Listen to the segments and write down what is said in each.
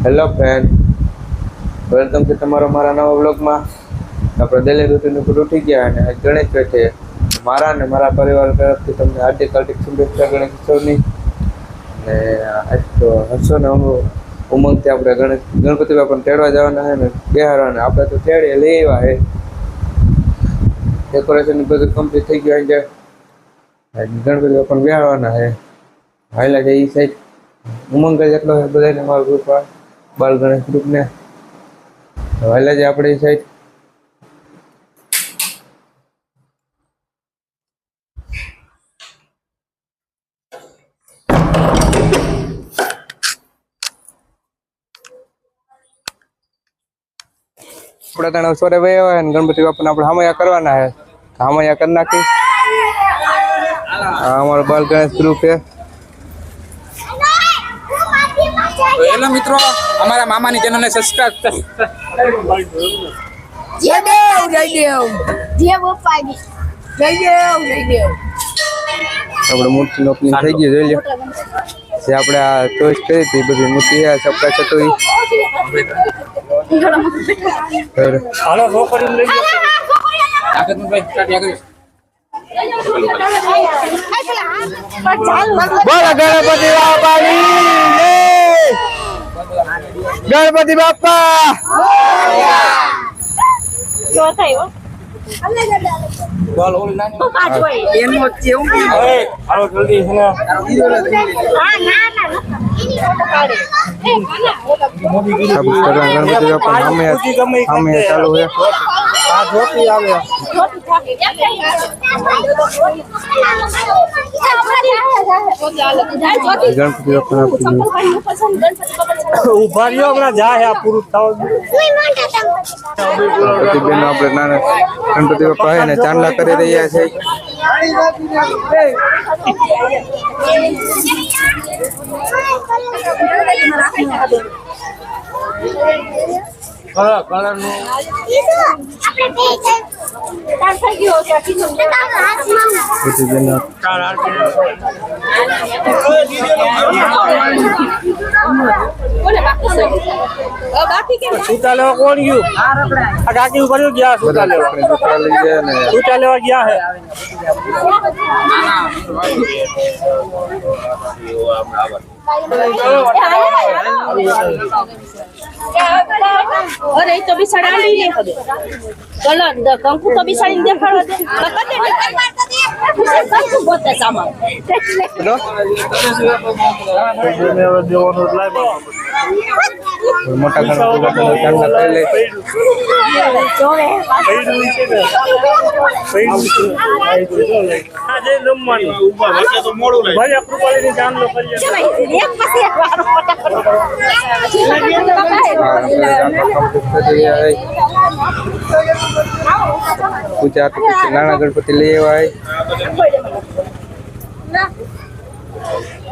Hello friend welcome છે તમારો મારા નવા બ્લોગમાં આપણે દિલ્હી રૂટીન ઉપર ઉઠી ગયા અને આજ ગણેશ છે. મારા અને મારા પરિવાર તરફથી તમને હાર્દિક હાર્દિક શુભેચ્છા ગણેશ ઉત્સવની. અને આજ તો હર્ષો ને ઉમંગથી આપણે ગણેશ, ગણપતિ બાપાને તેડવા જવાના છે ને બિહારવાના આપણે તો તેડીએ લઈ આવ્યા છે. ડેકોરેશન બધું કમ્પ્લીટ થઈ ગયું આજ ગણપતિ બાપાને બિહારવાના છે. હાઈલા છે એ સાઈડ. ઉમંગ જ એટલો છે બધાને અમારા ગ્રુપ બાલ ગણેશ ગ્રુપને હાઈલા છે આપણે એ સાઈડ. આપણે તને સોરે ભાઈ આવે ને ગણપતિ બાપાને આપણે હામૈયા કરવાના છે. હામૈયા કરી નાખી આ અમારો બાલ ગણેશ ગ્રુપ છે. તો હેલો મિત્રો અમારા મામાની ચેનલને સબસ્ક્રાઇબ જય દેવ જય દેવ. જય બપ્પાજી જય દેવ જય દેવ. આપણે મૂર્તિની ઓપનિંગ થઈ ગઈ જોઈ લો. જે આપણે આ ચોઈસ કરી હતી બધી મૂર્તિ આ હાલો લઈ લો આગળ સ્ટાર્ટ આગળ ગણપતિ બાપાની! ગણપતિ બાપા ચાલુ છે આ ધોતી આવે. ગણપતિ બાપા ઊભા રહ્યો હમણાં જાય આ પૂરું થવા આપણે નાના ગણપતિ બાપા છે ને ચાંદલા કરી રહ્યા છે. કલર કલરનું ગણપતિ બેન સૂતા લેવા કોણ ગયું? આ કાકી ઉપર ગયા સૂતા લેવા આપણે છોકરા લઈ ગયા ને. સૂતા લેવા ગયા હે અરે એ તો બિસાડી કલર કંકુ તો બિસાડી દેખાડો દે. What the summer? No. મોટા ઘણા કરી લે. પૂજા નાના ગણપતિ લઈ આવ્યા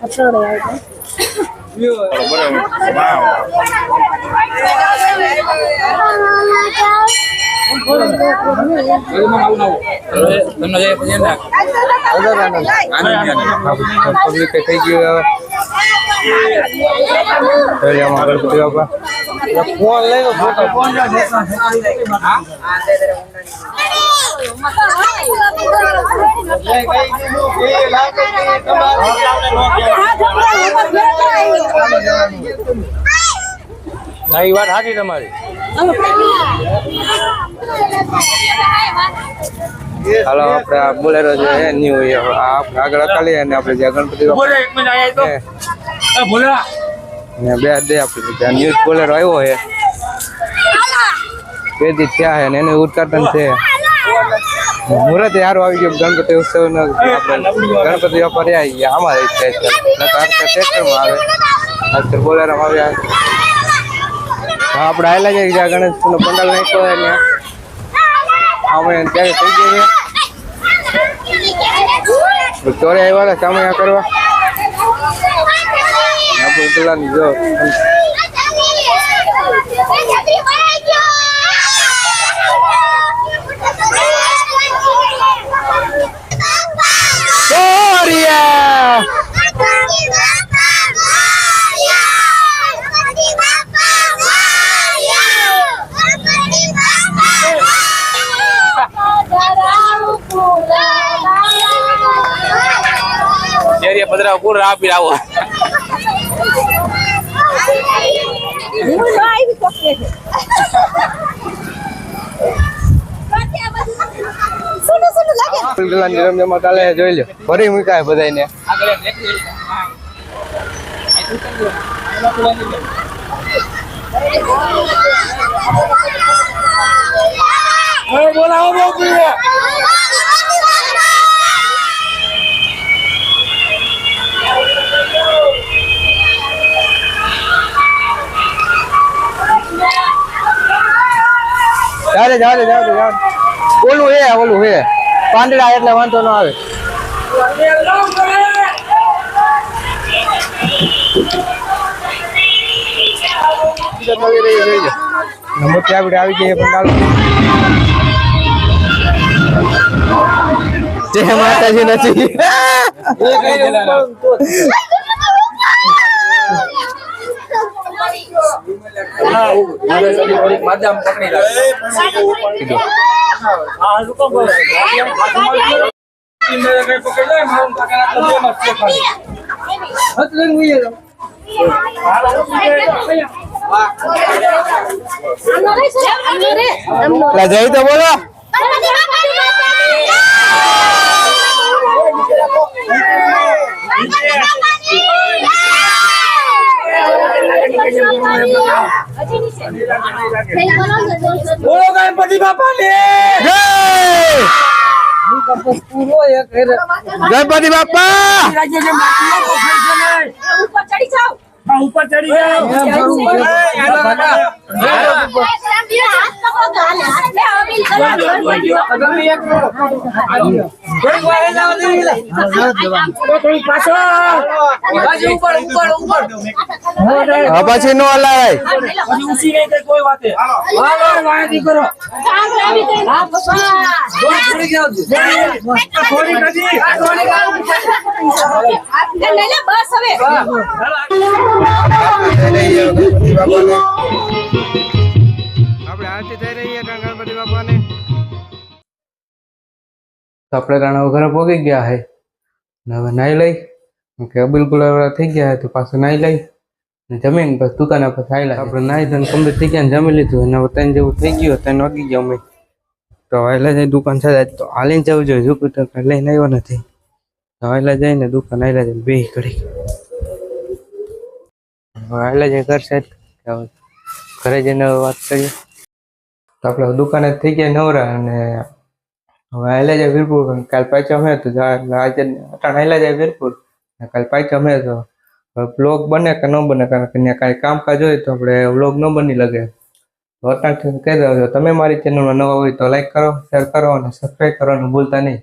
અટડે આવે તમને જય પછી એમ રાખ પબ્લિક થઈ ગયું હવે જોઈ લો આમાં ગણપતિ બાપા ફોન લઈ લો ફોટો ના એ વાત સાચી તમારી. હાલો આપણે આ બોલેરો જે છે ન્યુ એ આપણે આગળ અકાલી અને આપણે જે ગણપતિ બે દે આપણે ત્યાં ન્યુ બોલેરો આવ્યો હે બે દી થયા છે ને એનું ઉદઘાટન છે. મુહૂર્ત સારું આવી ગયું ગણપતિ ઉત્સવ નો આપણે ગણપતિ બાપા આવી ગયા આમાં ટ્રેક્ટરમાં આવે. અત્યારે બોલેરામાં આવ્યા. આપણે આવેલા છે જ્યાં ગણેશનો પંડાલ નાખ્યો હોય આપણે ત્યારે થઈ ગઈ છે. ચોરે આવ્યા સામે કરવા. આપણે પેલાની જો ચોરિયા ડેરીએ પધરાવ પૂર આપી આવો હું ન આવી શકતે છે સુનું સુનું લાગે પેલાની રમઝમાં ચાલે છે, જોઈ લો ફરી મૂકાય બધાને બોલાવો બહુ પીવે ચાલે ચાલે ચાલે ચાલે ઓલું હે ઓલું હે પાંદડા એટલે વાંધો ન આવે મોટી આપડે આવી જઈએ પંડાલ જય માતાજી નથી માધ્યમ પકડી રાખે હા શું કામ બોલે આનો રે છે આનો રે આમનો એટલે જઈ તો બોલો બોલો ગણપતિ બાપા. ને ગણપતિ ઉપર ચડી જાઓ. ઉપર ચડી હા પછી નો હલાવાય કોઈ વાતે કરો બસ હવે આરતી થઈ રહી છે ગણપતિ બાપાને. આપણે હવે ઘરે પહોંચી ગયા છે હવે નાઈ લઈ. કે બિલકુલ થઈ ગયા તો પાછું નાઈ લઈ. ને જમીન પછી દુકાને પછી આવેલા આપણે નાઈ ધન કમ્પ્લીટ થઈ ગયા ને જમી લીધું. અને ત્રણ જેવું થઈ ગયું ત્રણ વાગી ગયા અમે. તો આવેલા જાય દુકાન સાથે તો હાલીને જવું જોઈએ. તો લઈને આવ્યો નથી. વહેલા જઈને દુકાન આવેલા જઈને બે ઘડી હવે આવેલા જાય ઘર સાહેબ. ઘરે જઈને વાત કરીએ. તો આપણે દુકાને થઈ ગયા નવરા અને હવે આવેલા જાય વીરપુર. કાલ પાછા અમે તો આજે અટાણ આવેલા જાય વીરપુર. કાલ પાછા અમે તો બ્લોગ બને કે ન બને, કારણ કે ત્યાં કાંઈ કામકાજ હોય તો આપણે વ્લોગ ન બની લગે. તો અટાણથી કહી દઉં તમે મારી ચેનલમાં નવા હોય તો લાઈક કરો શેર કરો અને સબસ્ક્રાઈબ કરવાનું ભૂલતા નહીં.